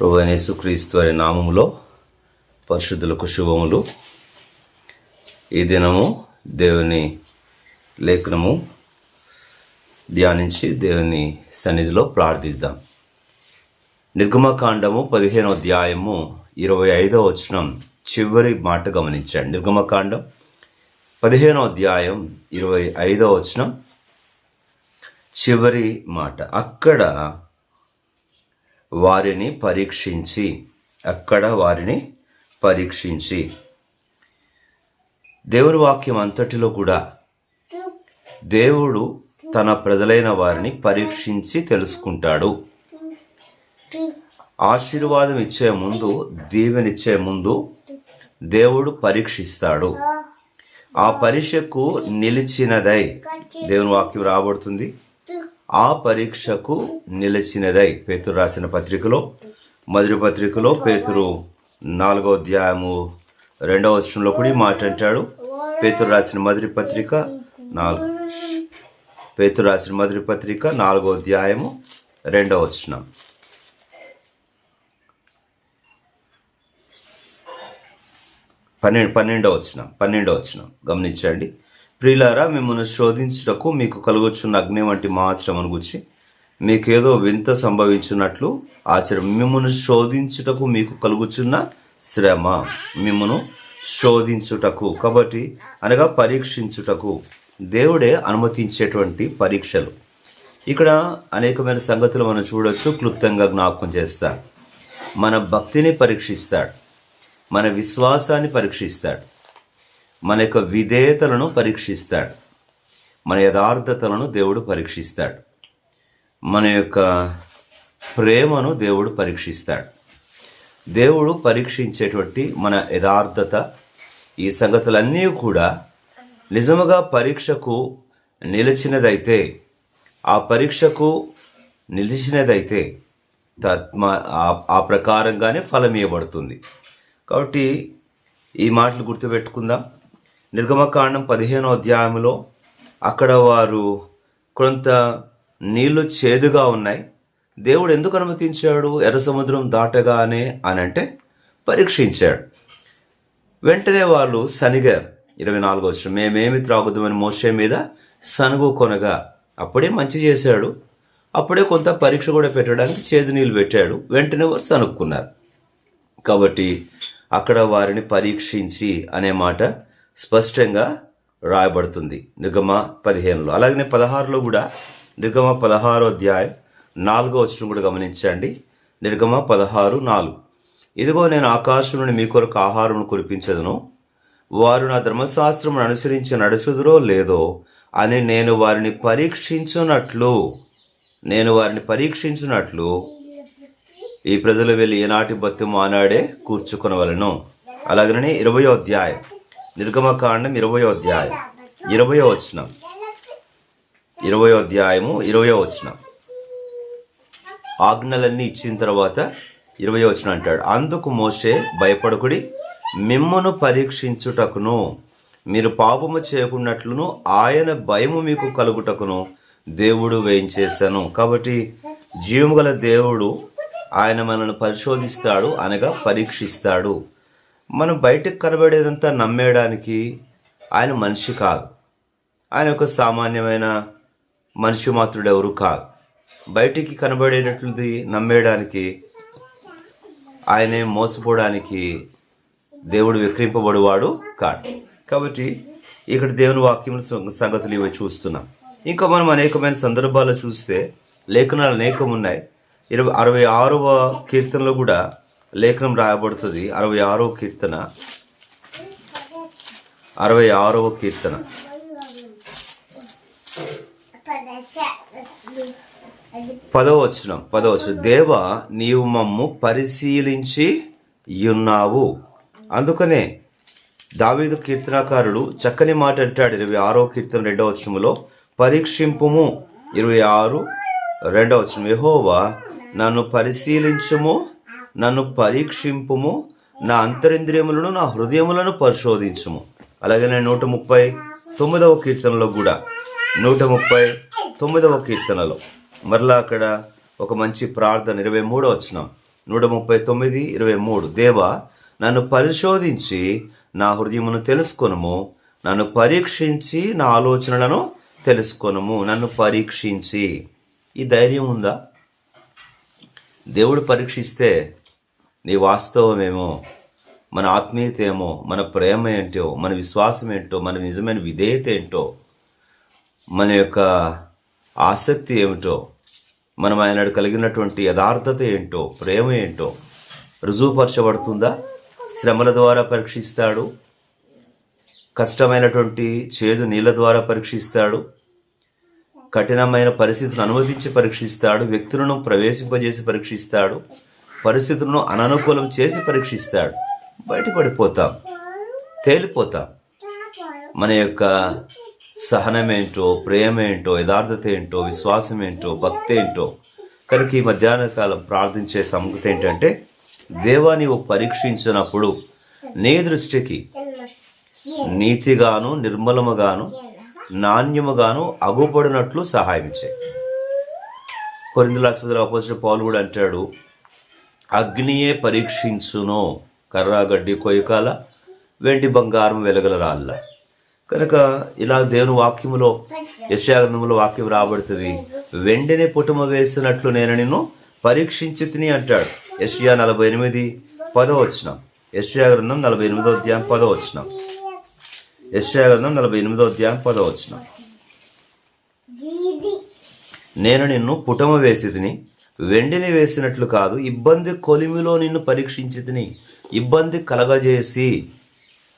ప్రభు యేసుక్రీస్తు అనే నామములో పరిశుద్ధులకు శుభములు. ఈ దినము దేవుని లేఖనము ధ్యానించి దేవుని సన్నిధిలో ప్రార్థిద్దాం. నిర్గమకాండము పదిహేనో అధ్యాయము ఇరవై ఐదో వచనం చివరి మాట గమనించండి. నిర్గమకాండం పదిహేనో అధ్యాయం ఇరవై ఐదో వచనం చివరి మాట. అక్కడ వారిని పరీక్షించి అక్కడ వారిని పరీక్షించి. దేవుని వాక్యం అంతటిలో కూడా దేవుడు తన ప్రజలైన వారిని పరీక్షించి తెలుసుకుంటాడు. ఆశీర్వాదం ఇచ్చే ముందు దీవెనిచ్చే ముందు దేవుడు పరీక్షిస్తాడు. ఆ పరీక్షకు నిలిచినదై దేవుని వాక్యం రాబడుతుంది. ఆ పరీక్షకు నిలిచినదై పేతురు రాసిన పత్రికలో మొదటి పత్రికలో పేతురు నాలుగో అధ్యాయము రెండవ వచనంలో కూడా మాట అంటాడు. పేతురు రాసిన మొదటి పత్రిక నాలుగు. పేతురు రాసిన మొదటి పత్రిక నాలుగో అధ్యాయము రెండవ వచనం. పన్నెండు పన్నెండో వచ్చిన పన్నెండో వచ్చిన గమనించండి. ప్రియులారా మిమ్మల్ని శోధించుటకు మీకు కలుగొచ్చున్న అగ్ని వంటి మహాశ్రమను గురించి మీకేదో వింత సంభవించినట్లు ఆశ్రమం మిమ్మల్ని శోధించుటకు మీకు కలుగుచున్న శ్రమ మిమ్మను శోధించుటకు కాబట్టి అనగా పరీక్షించుటకు దేవుడే అనుమతించేటువంటి పరీక్షలు. ఇక్కడ అనేకమైన సంగతులు మనం చూడొచ్చు క్లుప్తంగా జ్ఞాపకం చేస్తాడు. మన భక్తిని పరీక్షిస్తాడు. మన విశ్వాసాన్ని పరీక్షిస్తాడు. మన యొక్క విధేయతలను పరీక్షిస్తాడు. మన యథార్థతలను దేవుడు పరీక్షిస్తాడు. మన యొక్క ప్రేమను దేవుడు పరీక్షిస్తాడు. దేవుడు పరీక్షించేటువంటి మన యథార్థత ఈ సంగతులన్నీ కూడా నిజముగా పరీక్షకు నిలిచినదైతే ఆ పరీక్షకు నిలిచినదైతే తత్మ ఆ- ఆ ప్రకారంగానే ఫలం ఇవ్వబడుతుంది కాబట్టి ఈ మాటలు గుర్తుపెట్టుకుందాం. నిర్గమకాండం పదిహేనో అధ్యాయంలో అక్కడ వారు కొంత నీళ్ళు చేదుగా ఉన్నాయి. దేవుడు ఎందుకు అనుమతించాడు? ఎర్ర సముద్రం దాటగానే అని అంటే పరీక్షించాడు. వెంటనే వాళ్ళు సనిగారు ఇరవై నాలుగో వచ్చిన మేమేమి త్రాగుదామని మోసే మీద సనుగు కొనగా అప్పుడే మంచి చేశాడు. అప్పుడే కొంత పరీక్ష కూడా పెట్టడానికి చేదు నీళ్ళు పెట్టాడు. వెంటనే వారు సనుక్కున్నారు. కాబట్టి అక్కడ వారిని పరీక్షించి అనే మాట స్పష్టంగా రాయబడుతుంది. నిగమ పదిహేనులో. అలాగనే పదహారులో కూడా నిర్గమ పదహారో అధ్యాయం నాలుగో వచ్చిన కూడా గమనించండి. నిర్గమ పదహారు నాలుగు. ఇదిగో నేను ఆకాశం నుండి మీ కొరకు ఆహారం కురిపించదును. వారు నా ధర్మశాస్త్రం అనుసరించి నడుచుదురో లేదో అని నేను వారిని పరీక్షించునట్లు నేను వారిని పరీక్షించునట్లు ఈ ప్రజలు వెళ్ళి ఏనాటి బత్తెము ఆనాడే కూర్చుకొనవలను. అలాగనే ఇరవయో అధ్యాయం నిర్గమకాండం ఇరవయో అధ్యాయం. ఇరవయో వచనం. ఇరవయో అధ్యాయము ఇరవయో వచనం. ఆజ్ఞలన్నీ ఇచ్చిన తర్వాత ఇరవై వచనం అంటాడు. అందుకు మోసే భయపడకుడి మిమ్మను పరీక్షించుటకును మీరు పాపము చేయకున్నట్లును ఆయన భయము మీకు కలుగుటకును దేవుడు వేయించేశాను. కాబట్టి జీవము గల దేవుడు ఆయన మనల్ని పరిశోధిస్తాడు అనగా పరీక్షిస్తాడు. మనం బయటకు కనబడేదంతా నమ్మేయడానికి ఆయన మనిషి కాదు. ఆయన ఒక సామాన్యమైన మనిషి మాత్రుడు ఎవరు కాదు. బయటికి కనబడేటట్లుది నమ్మేయడానికి ఆయనే మోసపోవడానికి దేవుడు విక్రింపబడివాడు కాడు. కాబట్టి ఇక్కడ దేవుని వాక్యం సంగతులు ఇవి చూస్తున్నాం. ఇంకా మనం అనేకమైన సందర్భాలు చూస్తే లేఖనాలు అనేకం ఉన్నాయి ఇరవై అరవై ఆరవ కీర్తనలో కూడా లేఖనం రాయబడుతుంది. అరవై ఆరవ కీర్తన. అరవై ఆరవ కీర్తన. పదవచనం పదవచనం దేవ నీవు మమ్ము పరిశీలించి ఉన్నావు అందుకనే దావీదు కీర్తనాకారుడు చక్కని మాట అంటాడు ఇరవై ఆరో కీర్తన రెండవ వచనంలో. పరీక్షింపుము ఇరవై ఆరు రెండవ వచనం. యహోవా నన్ను పరిశీలించుము నన్ను పరీక్షింపుము. నా అంతరింద్రియములను నా హృదయములను పరిశోధించుము. అలాగే నేను నూట ముప్పై తొమ్మిదవ కీర్తనలో కూడా నూట ముప్పై తొమ్మిదవ కీర్తనలో. మరలా అక్కడ ఒక మంచి ప్రార్థన ఇరవై మూడో వచ్చినాం నూట ముప్పై తొమ్మిది ఇరవై మూడు. దేవా నన్ను పరిశోధించి నా హృదయమును తెలుసుకొనము. నన్ను పరీక్షించి నా ఆలోచనలను తెలుసుకొనము. నన్ను పరీక్షించి. ఈ ధైర్యం ఉందా? దేవుడు పరీక్షిస్తే నీ వాస్తవమేమో మన ఆత్మీయత ఏమో మన ప్రేమ ఏంటో మన విశ్వాసం ఏంటో మన నిజమైన విధేయత ఏంటో మన యొక్క ఆసక్తి ఏమిటో మనం ఆయన కలిగినటువంటి యథార్థత ఏంటో ప్రేమ ఏంటో రుజువుపరచబడుతుందా? శ్రమల ద్వారా పరీక్షిస్తాడు. కష్టమైనటువంటి చేదు నీళ్ళ ద్వారా పరీక్షిస్తాడు. కఠినమైన పరిస్థితులను అనువదించి పరీక్షిస్తాడు. వ్యక్తులను ప్రవేశింపజేసి పరీక్షిస్తాడు. పరిస్థితులను అననుకూలం చేసి పరీక్షిస్తాడు. బయటపడిపోతాం. తేలిపోతాం. మన యొక్క సహనమేంటో ప్రేమ ఏంటో యథార్థత ఏంటో విశ్వాసం ఏంటో భక్తి ఏంటో కనుక ఈ మధ్యాహ్న కాలం ప్రార్థించే సంగతి ఏంటంటే దేవా నీవు పరీక్షించినప్పుడు నీ దృష్టికి నీతిగాను నిర్మలముగాను నాణ్యముగాను అగుపడినట్లు సహాయం చేయి. కొరిందలాసుపత్రి ఆపోజిట్ పాలు కూడా అంటాడు అగ్నియే పరీక్షించును. కర్రాగడ్డి కొయ్యకాల వెండి బంగారం వెలగల రాళ్ళ. కనుక ఇలా దేవుని వాక్యములో యశాగ్రంథములో వాక్యం రాబడుతుంది. వెండిని పుటుమ వేసినట్లు నేను నిన్ను పరీక్షించి తిని అంటాడు. యషియా నలభై ఎనిమిది పదో వచ్చిన యషియా గ్రంథం నలభై ఎనిమిదో అధ్యాయం పదో వచ్చిన యషియా గ్రంథం నలభై ఎనిమిదో అధ్యాయం పదో వచ్చిన నేను నిన్ను పుటమ వేసి తిని వెండిని వేసినట్లు కాదు ఇబ్బంది కొలిమిలో నిన్ను పరీక్షించి తిని ఇబ్బంది కలగజేసి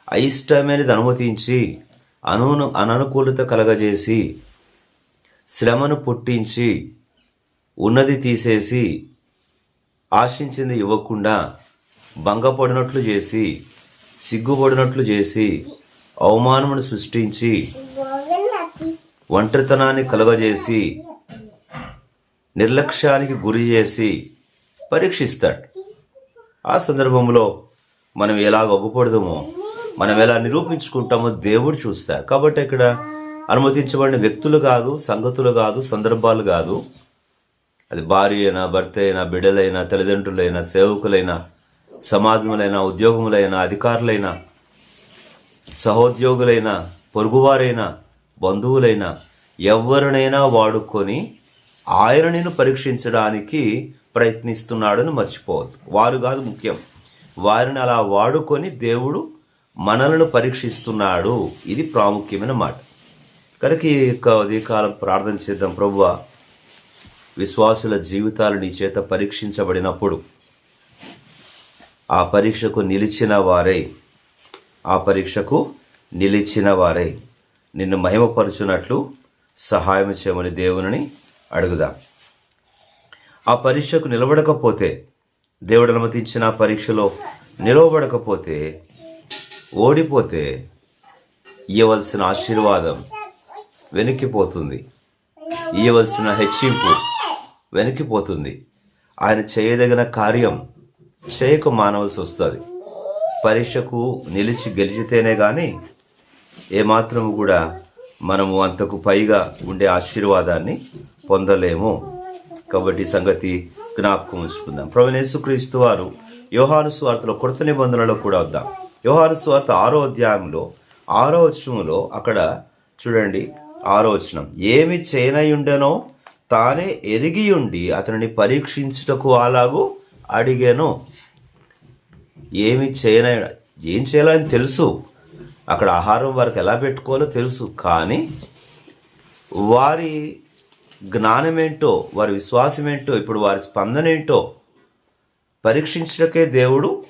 అయిష్టమైనది అనుమతించి అను అననుకూలత కలగజేసి శ్రమను పుట్టించి ఉన్నది తీసేసి ఆశించింది ఇవ్వకుండా భంగపడినట్లు చేసి సిగ్గుపడినట్లు చేసి అవమానమును సృష్టించి ఒంటరితనాన్ని కలుగజేసి నిర్లక్ష్యానికి గురి చేసి పరీక్షిస్తాడు. ఆ సందర్భంలో మనం ఎలా వగ్గుపడదామో మనం ఎలా నిరూపించుకుంటామో దేవుడు చూస్తాడు. కాబట్టి ఇక్కడ అనుమతించబడిన వ్యక్తులు కాదు సంగతులు కాదు సందర్భాలు కాదు. అది భార్య అయినా భర్త అయినా బిడ్డలైనా తల్లిదండ్రులైనా సేవకులైనా సమాజములైనా ఉద్యోగములైనా అధికారులైనా సహోద్యోగులైనా పొరుగువారైనా బంధువులైనా ఎవరినైనా వాడుకొని ఆయన నేను పరీక్షించడానికి ప్రయత్నిస్తున్నాడని మర్చిపోవద్దు. వారు కాదు ముఖ్యం. వారిని అలా వాడుకొని దేవుడు మనలను పరీక్షిస్తున్నాడు. ఇది ప్రాముఖ్యమైన మాట. కనుక ఈ యొక్క ఉదయకాలం ప్రార్థన చేద్దాం. ప్రభువ విశ్వాసుల జీవితాలు నీ చేత పరీక్షించబడినప్పుడు ఆ పరీక్షకు నిలిచిన వారే ఆ పరీక్షకు నిలిచిన వారే. నిన్ను మహిమపరచునట్లు సహాయం చేయమని దేవుని అడుగుదాం. ఆ పరీక్షకు నిలబడకపోతే దేవుడు అనుమతించిన పరీక్షలో నిలవబడకపోతే ఓడిపోతే ఇవ్వవలసిన ఆశీర్వాదం వెనక్కిపోతుంది. ఇవ్వవలసిన హెచ్చింపు వెనక్కిపోతుంది. ఆయన చేయదగిన కార్యం చేయక మానవలసి వస్తుంది. పరీక్షకు నిలిచి గెలిచితేనే కానీ ఏమాత్రము కూడా మనము అంతకు పైగా ఉండే ఆశీర్వాదాన్ని పొందలేము. కాబట్టి సంగతి జ్ఞాపకం ఉంచుకుందాం. ప్రవణేశ్వక్రీస్తు వారు యోహాను స్వార్థలో కొత్త నిబంధనలో కూడా వద్దాం. యోహాను స్వార్థ ఆరో అధ్యాయంలో ఆరో వచనంలో అక్కడ చూడండి ఆరో వచనం. ఏమి చేయనయుండెనో తానే ఎరిగి ఉండి అతనిని పరీక్షించుటకు అలాగూ అడిగాను. ఏమి చేయన ఏం చేయాలని తెలుసు. అక్కడ ఆహారం వారికి ఎలా పెట్టుకోవాలో తెలుసు కానీ వారి జ్ఞానం ఏంటో వారి విశ్వాసం ఏంటో ఇప్పుడు వారి స్పందన ఏంటో పరీక్షించడకే దేవుడు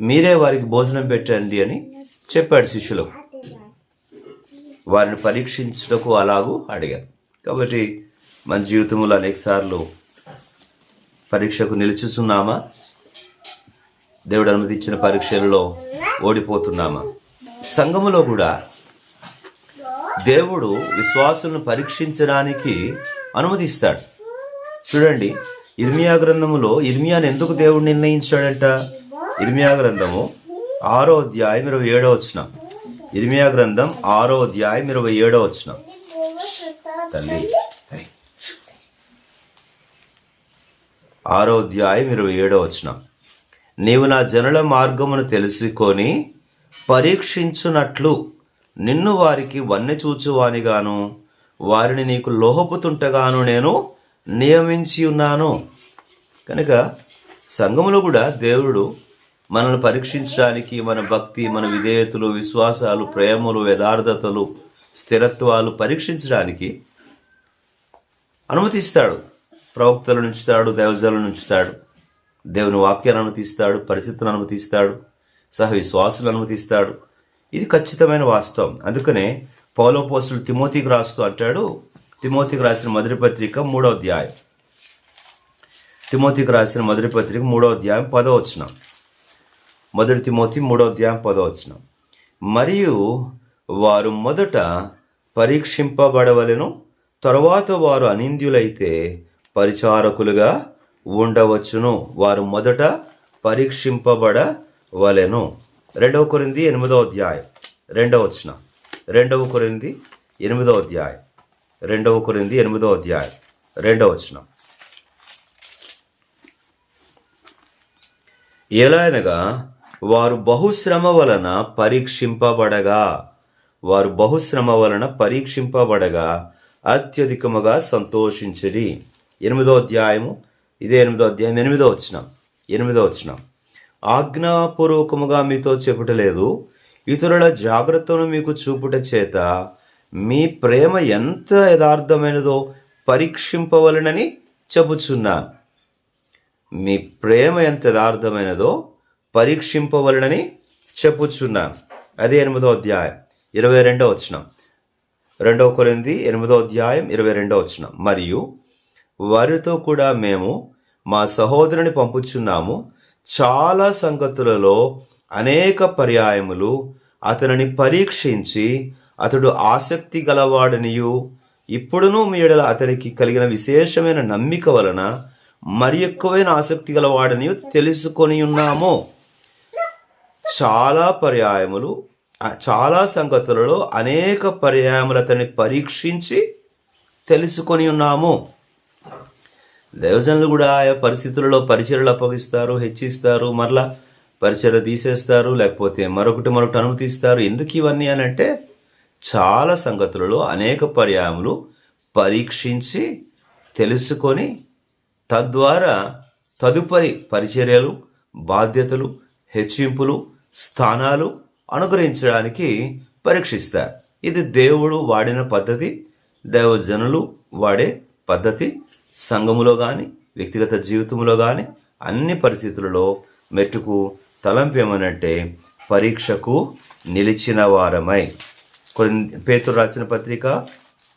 మీరే వారికి భోజనం పెట్టండి అని చెప్పాడు శిష్యులకు. వారిని పరీక్షించుటకు అలాగూ అడిగారు. కాబట్టి మన జీవితంలో అనేకసార్లు పరీక్షకు నిలుచుచున్నామా? దేవుడు అనుమతించిన పరీక్షల్లో ఓడిపోతున్నామా? సంఘములో కూడా దేవుడు విశ్వాసులను పరీక్షించడానికి అనుమతిస్తాడు. చూడండి ఇర్మియా గ్రంథములో ఇర్మియాను ఎందుకు దేవుడు నిర్ణయించాడంట? ఇర్మియా గ్రంథము ఆరో అధ్యాయం ఇరవై ఏడో వచ్చిన ఇర్మియా గ్రంథం ఆరో అధ్యాయం ఇరవై ఏడో వచ్చిన తల్లి హై. ఆరో అధ్యాయం ఇరవై ఏడో వచ్చిన నీవు నా జనుల మార్గమును తెలుసుకొని పరీక్షించునట్లు నిన్ను వారికి వన్నె చూచువానిగాను వారిని నీకు లోహపుతుంటగాను నేను నియమించి ఉన్నాను. కనుక సంఘములో కూడా దేవుడు మనల్ని పరీక్షించడానికి మన భక్తి మన విధేయతలు విశ్వాసాలు ప్రేమలు యథార్థతలు స్థిరత్వాలు పరీక్షించడానికి అనుమతిస్తాడు. ప్రవక్తలను ఉంచుతాడు దేవజలను ఉంచుతాడు. దేవుని వాక్యాన్ని అనుమతిస్తాడు పరిస్థితులను అనుమతిస్తాడు. సహ విశ్వాసులు అనుమతిస్తాడు ఇది ఖచ్చితమైన వాస్తవం. అందుకనే పౌలోపోసులు తిమోతికి రాస్తూ అంటాడు తిమోతికి రాసిన మొదటి పత్రిక మూడో అధ్యాయం. తిమోతికి రాసిన మొదటి పత్రిక మూడో అధ్యాయం పదో వచ్చిన మొదటి తిమోతి మూడో అధ్యాయం పదో వచ్చిన మరియు వారు మొదట పరీక్షింపబడవలెను తరువాత వారు అనింద్యులైతే పరిచారకులుగా ఉండవచ్చును. వారు మొదట పరీక్షింపబడ వలెను. రెండవ కొరింది ఎనిమిదో అధ్యాయం. రెండవ వచనం. రెండవ కొరింది ఎనిమిదో అధ్యాయం. రెండవ కొరింది ఎనిమిదో అధ్యాయం. రెండవ వచనం. ఎలా అనగా వారు బహుశ్రమ వలన పరీక్షింపబడగా. వారు బహుశ్రమ వలన పరీక్షింపబడగా. అత్యధికముగా సంతోషించిరి. ఎనిమిదో అధ్యాయము. ఇదే ఎనిమిదో అధ్యాయం. ఎనిమిదో వచ్చిన ఎనిమిదో వచ్చినాం ఆజ్ఞాపూర్వకముగా మీతో చెప్పుటలేదు. ఇతరుల జాగ్రత్తను మీకు చూపుట చేత మీ ప్రేమ ఎంత యథార్థమైనదో పరీక్షింపవలనని చెబుచున్నాను మీ ప్రేమ ఎంత యథార్థమైనదో పరీక్షింపవలనని చెప్పుచున్నాను. అదే ఎనిమిదో అధ్యాయం ఇరవై రెండో వచనం. రెండవ కొరింది ఎనిమిదో అధ్యాయం ఇరవై రెండో వచనం. మరియు వారితో కూడా మేము మా సహోదరుని పంపుచున్నాము. చాలా సంగతులలో అనేక పర్యాయములు అతనిని పరీక్షించి అతడు ఆసక్తి గలవాడనియు. ఇప్పుడును మీ ఎడల అతనికి కలిగిన విశేషమైన నమ్మిక వలన మరి ఎక్కువైన ఆసక్తి గలవాడని తెలుసుకొని ఉన్నాము. చాలా పర్యాయములు చాలా సంగతులలో అనేక పర్యాయములు అతన్ని పరీక్షించి తెలుసుకొని ఉన్నాము. దేవజనులు కూడా ఆయా పరిస్థితులలో పరిచయలు అప్పగిస్తారు హెచ్చిస్తారు మరలా పరిచయ తీసేస్తారు లేకపోతే మరొకటి మరొకటి అనుమతిస్తారు ఎందుకు ఇవన్నీ అని అంటే చాలా సంగతులలో అనేక పర్యాయములు పరీక్షించి తెలుసుకొని తద్వారా తదుపరి పరిచర్యలు బాధ్యతలు హెచ్చింపులు స్థానాలు అనుగ్రహించడానికి పరీక్షిస్తారు. ఇది దేవుడు వాడిన పద్ధతి దేవజనులు వాడే పద్ధతి. సంఘములో కానీ వ్యక్తిగత జీవితంలో కానీ అన్ని పరిస్థితులలో మెట్టుకు తలంపు ఏమనంటే పరీక్షకు నిలిచిన వారమై. కొన్ని పేతురు రాసిన పత్రిక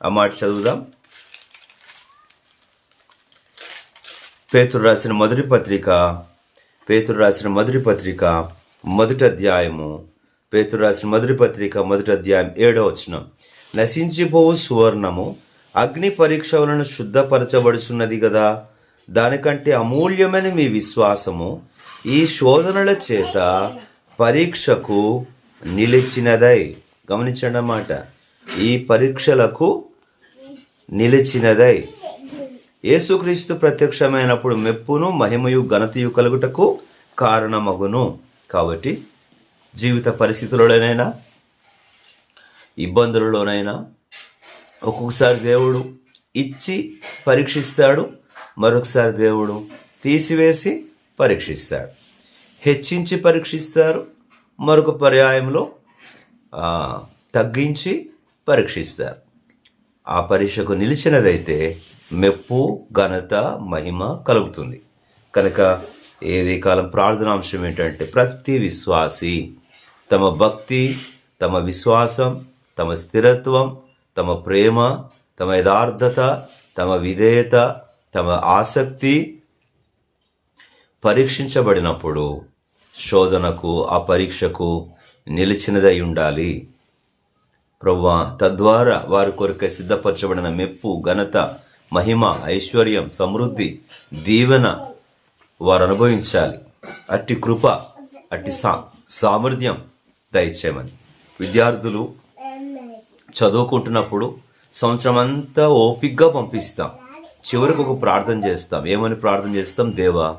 ఆ మాట చదువుదాం. పేతురు రాసిన మొదటి పత్రిక పేతురు రాసిన మొదటి పత్రిక మొదటి అధ్యాయము. పేతురు రాసిన మొదటి పత్రిక మొదటి అధ్యాయం ఏడో వచనం. నశించిపోవు సువర్ణము అగ్ని పరీక్షలను శుద్ధపరచబడుచున్నది కదా దానికంటే అమూల్యమైన మీ విశ్వాసము ఈ శోధనల చేత పరీక్షకు నిలిచినదై. గమనించండి అన్నమాట. ఈ పరీక్షలకు నిలిచినదై. యేసుక్రీస్తు ప్రత్యక్షమైనప్పుడు మెప్పును మహిమయు ఘనతయు కలుగుటకు కారణమగును. కాబట్టి జీవిత పరిస్థితులలోనైనా ఇబ్బందులలోనైనా ఒక్కొక్కసారి దేవుడు ఇచ్చి పరీక్షిస్తాడు మరొకసారి దేవుడు తీసివేసి పరీక్షిస్తాడు. హెచ్చించి పరీక్షిస్తారు మరొక పర్యాయంలో తగ్గించి పరీక్షిస్తారు. ఆ పరీక్షకు నిలిచినదైతే మెప్పు ఘనత మహిమ కలుగుతుంది. కనుక ఏది కాలం ప్రార్థనాంశం ఏంటంటే ప్రతి విశ్వాసి తమ భక్తి తమ విశ్వాసం తమ స్థిరత్వం తమ ప్రేమ తమ యథార్థత తమ విధేయత తమ ఆసక్తి పరీక్షించబడినప్పుడు శోధనకు ఆ పరీక్షకు నిలిచినదై ఉండాలి. ప్రవ్వా తద్వారా వారి కొరకై సిద్ధపరచబడిన మెప్పు ఘనత మహిమ ఐశ్వర్యం సమృద్ధి దీవెన వారు అనుభవించాలి. అట్టి కృప అట్టి సా సామర్థ్యం దయచేయమని. విద్యార్థులు చదువుకుంటున్నప్పుడు సంవత్సరం అంతా ఓపిగ్గా పంపిస్తాం. చివరికి ఒక ప్రార్థన చేస్తాం. ఏమని ప్రార్థన చేస్తాం? దేవా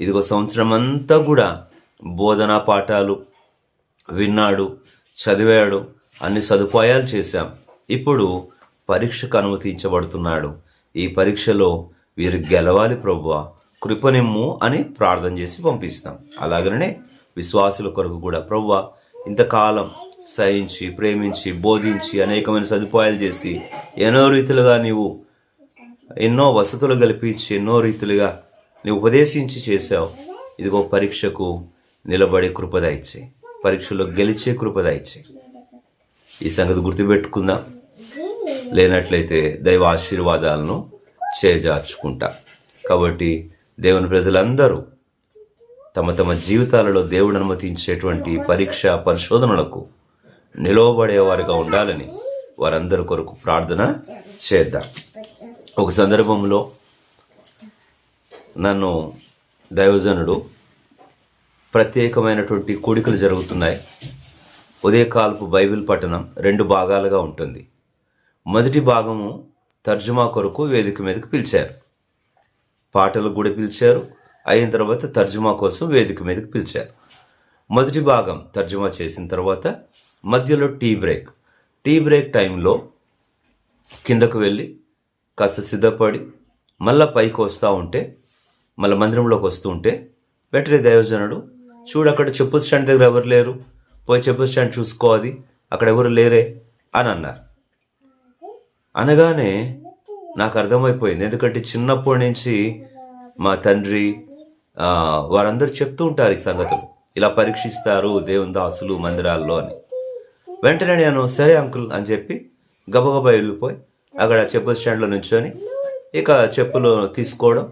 ఇదిగో సంవత్సరం అంతా కూడా బోధనా పాఠాలు విన్నాడు చదివాడు అన్ని సదుపాయాలు చేశాం. ఇప్పుడు పరీక్షకు అనుమతించబడుతున్నాడు. ఈ పరీక్షలో వీరు గెలవాలి ప్రభువా కృపనిమ్ము అని ప్రార్థన చేసి పంపిస్తాం. అలాగనే విశ్వాసుల కొరకు కూడా ప్రవ్వ ఇంతకాలం సహించి ప్రేమించి బోధించి అనేకమైన సదుపాయాలు చేసి ఎన్నో రీతిలుగా నీవు ఎన్నో వసతులు కల్పించి ఎన్నో రీతిలుగా నీవు ఉపదేశించి చేశావు. ఇదిగో పరీక్షకు నిలబడే కృపదాయిచ్చి పరీక్షలో గెలిచే కృపదాయిచ్చి ఈ సంగతి గుర్తుపెట్టుకుందాం. లేనట్లయితే దైవ ఆశీర్వాదాలను చేజార్చుకుంటా. కాబట్టి దేవుని ప్రజలందరూ తమ తమ జీవితాలలో దేవుడు అనుమతించేటువంటి పరీక్ష పరిశోధనలకు నిలవబడేవారుగా ఉండాలని వారందరి కొరకు ప్రార్థన చేద్దాం. ఒక సందర్భంలో నన్ను దైవజనుడు ప్రత్యేకమైనటువంటి కోడికలు జరుగుతున్నాయి. ఉదయకాలపు బైబిల్ పఠనం రెండు భాగాలుగా ఉంటుంది. మొదటి భాగము తర్జుమా కొరకు వేదిక మీదకి పిలిచారు. పాటలకు కూడా పిలిచారు. అయిన తర్వాత తర్జుమా కోసం వేదిక మీదకి పిలిచారు. మొదటి భాగం తర్జుమా చేసిన తర్వాత మధ్యలో టీ బ్రేక్. టీ బ్రేక్ టైంలో కిందకు వెళ్ళి కాస్త సిద్ధపడి మళ్ళా పైకి వస్తూ ఉంటే మళ్ళీ మందిరంలోకి వస్తూ ఉంటే వెటరీ దైవజనుడు చూడు అక్కడ చెప్పు స్టాండ్ దగ్గర ఎవరు లేరు? పోయి చెప్పు స్టాండ్ చూసుకో అది. అక్కడ ఎవరు లేరే? అని అన్నారు. అనగానే నాకు అర్థమైపోయింది. ఎందుకంటే చిన్నప్పటి నుంచి మా తండ్రి వారందరూ చెప్తూ ఉంటారు ఈ సంగతులు. ఇలా పరీక్షిస్తారు దేవుని దాసులు మందిరాల్లో అని. వెంటనే నేను సరే అంకుల్ అని చెప్పి గబగబా వెళ్ళిపోయి అక్కడ చెప్పుల స్టాండ్లో నుంచొని ఇక చెప్పులు తీసుకోవడం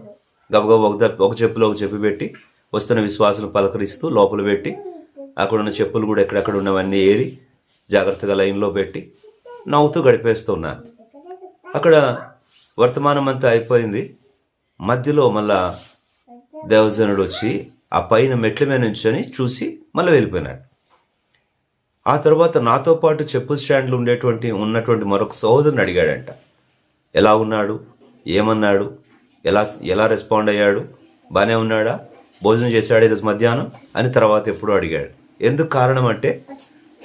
గబగబా ఒక ఒక చెప్పులో ఒక చెప్పు పెట్టి వస్తున్న విశ్వాసం పలకరిస్తూ లోపల పెట్టి అక్కడ ఉన్న చెప్పులు కూడా ఎక్కడెక్కడ ఉన్నవన్నీ ఏరి జాగ్రత్తగా లైన్లో పెట్టి నవ్వుతూ గడిపేస్తున్నాను అక్కడ వర్తమానం అంతా అయిపోయింది. మధ్యలో మళ్ళా దేవజనుడు వచ్చి ఆ పైన మెట్ల మీద నుంచొని చూసి మళ్ళీ వెళ్ళిపోయినాడు. ఆ తర్వాత నాతో పాటు చెప్పు స్టాండ్లు ఉండేటువంటి ఉన్నటువంటి మరొక సోదరుని అడిగాడంట. ఎలా ఉన్నాడు? ఏమన్నాడు? ఎలా ఎలా రెస్పాండ్ అయ్యాడు? బాగానే ఉన్నాడా? భోజనం చేశాడు ఈరోజు మధ్యాహ్నం? అని తర్వాత ఎప్పుడూ అడిగాడు. ఎందుకు కారణం అంటే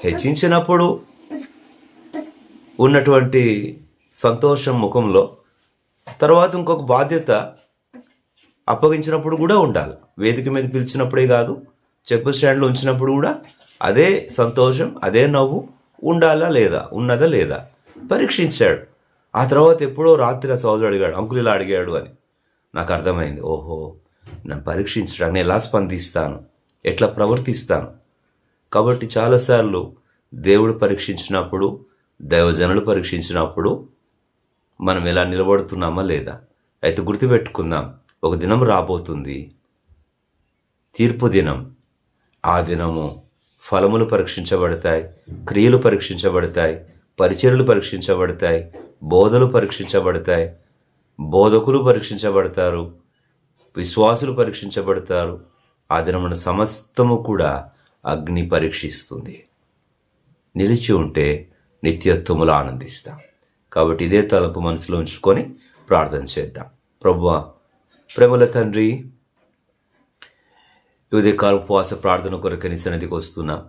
హెచ్చించినప్పుడు ఉన్నటువంటి సంతోషం ముఖంలో తర్వాత ఇంకొక బాధ్యత అప్పగించినప్పుడు కూడా ఉండాలి. వేదిక మీద పిలిచినప్పుడే కాదు చెప్పు స్టాండ్లో ఉంచినప్పుడు కూడా అదే సంతోషం అదే నవ్వు ఉండాలా లేదా? ఉన్నదా లేదా? పరీక్షించాడు. ఆ తర్వాత ఎప్పుడో రాత్రి ఆ సోదరుడు అడిగాడు అంకులు ఇలా అడిగాడు అని. నాకు అర్థమైంది ఓహో నన్ను పరీక్షించడానికి నేను ఎలా స్పందిస్తాను? ఎట్లా ప్రవర్తిస్తాను? కాబట్టి చాలాసార్లు దేవుడు పరీక్షించినప్పుడు దైవజనులు పరీక్షించినప్పుడు మనం ఎలా నిలబడుతున్నామా లేదా? అయితే గుర్తుపెట్టుకుందాం ఒక దినం రాబోతుంది. తీర్పు దినం. ఆ దినము ఫలములు పరీక్షించబడతాయి క్రియలు పరీక్షించబడతాయి పరిచర్లు పరీక్షించబడతాయి బోధలు పరీక్షించబడతాయి బోధకులు పరీక్షించబడతారు విశ్వాసులు పరీక్షించబడతారు. ఆ దినమున సమస్తము కూడా అగ్ని పరీక్షిస్తుంది. నిలిచి ఉంటే నిత్యత్వములు ఆనందిస్తాం. కాబట్టి ఇదే తలపు మనసులో ఉంచుకొని ప్రార్థన చేద్దాం. ప్రభు ప్రేమల తండ్రి ఉదయకాల ఉపవాస ప్రార్థన కొరకని సన్నిధికి వస్తున్నా.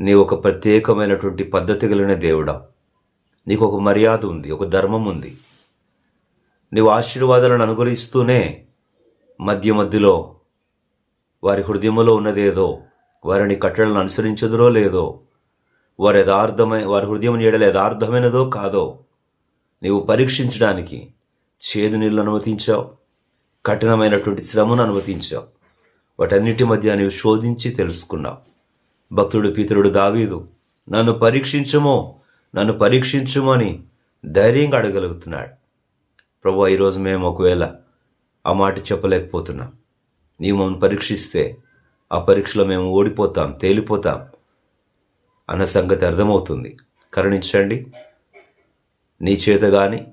నీ ఒక ప్రత్యేకమైనటువంటి పద్ధతి కలిగిన దేవుడా. నీకు ఒక మర్యాద ఉంది ఒక ధర్మం ఉంది. నీవు ఆశీర్వాదాలను అనుగ్రహిస్తూనే మధ్య మధ్యలో వారి హృదయములో ఉన్నదేదో వారిని కట్టడలను అనుసరించదురో లేదో వారి యథార్థమై వారి హృదయం నీడలు యథార్థమైనదో కాదో నీవు పరీక్షించడానికి చేదు నీళ్ళు అనుమతించావు. కఠినమైనటువంటి శ్రమను అనుమతించావు వాటన్నిటి మధ్య నీవు శోధించి తెలుసుకున్నావు. భక్తుడు పితరుడు దావీదు నన్ను పరీక్షించమో నన్ను పరీక్షించమో అని ధైర్యంగా అడగలుగుతున్నాడు ప్రభు ఈరోజు మేము ఒకవేళ ఆ మాట చెప్పలేకపోతున్నాం. నీవు మమ్మల్ని పరీక్షిస్తే ఆ పరీక్షలో మేము ఓడిపోతాం తేలిపోతాం అన్న సంగతి అర్థమవుతుంది. కరుణించండి. నీ చేత కానీ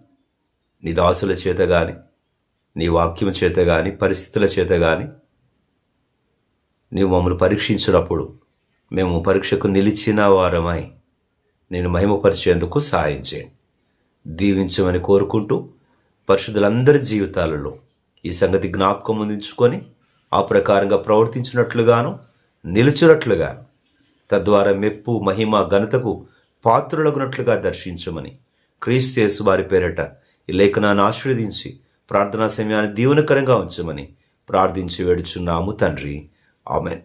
నీ దాసుల చేత కానీ నీ వాక్యం చేత కానీ పరిస్థితుల చేత కానీ నీవు మమ్మల్ని పరీక్షించినప్పుడు మేము పరీక్షకు నిలిచిన వారమై నేను మహిమపరిచేందుకు సహాయం చేయండి. దీవించమని కోరుకుంటూ పరిశుద్ధులందరి జీవితాలలో ఈ సంగతి జ్ఞాపకం ముందుకొని ఆ ప్రకారంగా ప్రవర్తించినట్లుగాను నిలుచున్నట్లుగాను తద్వారా మెప్పు మహిమ ఘనతకు పాత్రులగునట్లుగా దర్శించమని క్రీస్తు యేసు వారి పేరట ఈ లేఖనాన్ని ఆశీర్వదించి ప్రార్థనా సమయాన్ని దీవనకరంగా ఉంచమని ప్రార్థించి వేడుచున్నాము తండ్రి. ఆమెన్.